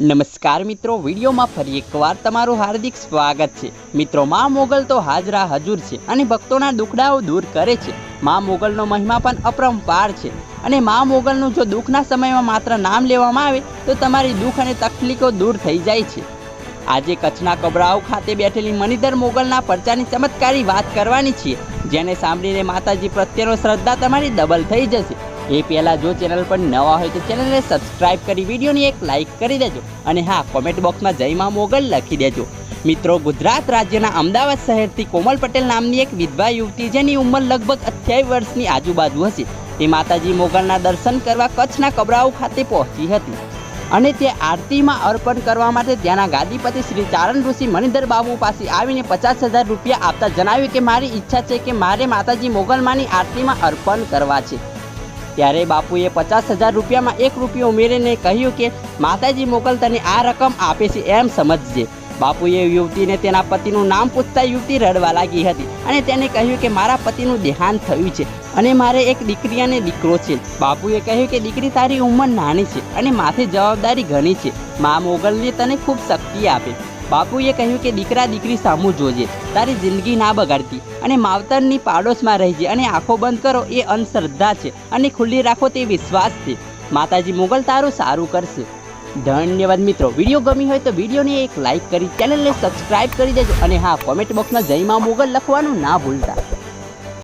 નમસ્કાર મિત્રો, વિડીયોમાં ફરી એકવાર તમારું હાર્દિક સ્વાગત છે. મિત્રો, મા મોગલ તો હાજરા હજુર છે અને ભક્તોના દુખડાઓ દૂર કરે છે. મા મોગલનો મહિમા પણ અપરંપાર છે અને મા મોગલનું જો દુઃખના સમયમાં માત્ર નામ લેવામાં આવે, તો તમારી દુઃખ અને તકલીફો દૂર થઈ જાય છે. આજે કચ્છના કબરાઓ ખાતે બેઠેલી મણિધર મોગલના પરચાની ચમત્કારી વાત કરવાની છીએ જેને સાંભળીને માતાજી પ્રત્યેનો શ્રદ્ધા તમારી ડબલ થઈ જશે. એ પહેલાં જો ચેનલ પર નવા હોય તો ચેનલને સબસ્ક્રાઇબ કરી, વિડીયોની એક લાઇક કરી દેજો. અને હા કોમેન્ટ બોક્સમાં જયમાં મોગલ લખી દેજો. મિત્રો, ગુજરાત રાજ્યના અમદાવાદ શહેરથી કોમલ પટેલ નામની એક વિધવા યુવતી, જેની ઉંમર લગભગ અઠ્યાવીસ વર્ષની આજુબાજુ હશે તે માતાજી મોગલના દર્શન કરવા કચ્છના કબરાઉ ખાતે પહોંચી હતી. અને તે આરતીમાં અર્પણ કરવા માટે ત્યાંના ગાદીપતિ શ્રી ચારણ ઋષિ મણિધર બાબુ પાસે આવીને પચાસ હજાર રૂપિયા આપતા જણાવ્યું કે, મારી ઈચ્છા છે કે મારે માતાજી મોગલમાની આરતીમાં અર્પણ કરવા છે. ત્યારે બાપુએ પચાસ હજાર રૂપિયામાં એક રૂપિયો ઉમેરીને કહ્યું કે, માતાજી મોગલ તને આ રકમ આપે છે એમ સમજજે. બાપુએ યુવતીને તેના પતિનું નામ પૂછતા યુવતી રડવા લાગી હતી અને તેને કહ્યું કે, મારા પતિનું દેહાંત થયું છે અને મારે એક દીકરી અને દીકરો છે. બાપુએ કહ્યું કે, દીકરી તારી ઉંમર નાની છે અને માથે જવાબદારી ઘણી છે. મા મોગલને તને ખૂબ શક્તિ આપે. બાપુએ કહ્યું કે દીકરા દીકરી સામું જોજે, તારી જિંદગી ના બગાડતી. અને માવતરની પાડોશમાં રહેજે અને આંખો બંધ કરો, એ અંધશ્રદ્ધા છે અને ખુલ્લી રાખો તે વિશ્વાસ છે. માતાજી મોગલ તારું સારું કરશે. ધન્યવાદ મિત્રો. વીડિયો ગમી હોય તો વિડીયોને એક લાઇક કરી, ચેનલને સબસ્ક્રાઇબ કરી દેજો અને હા કોમેન્ટ બોક્સમાં જયમાં મોગલ લખવાનું ના ભૂલતા.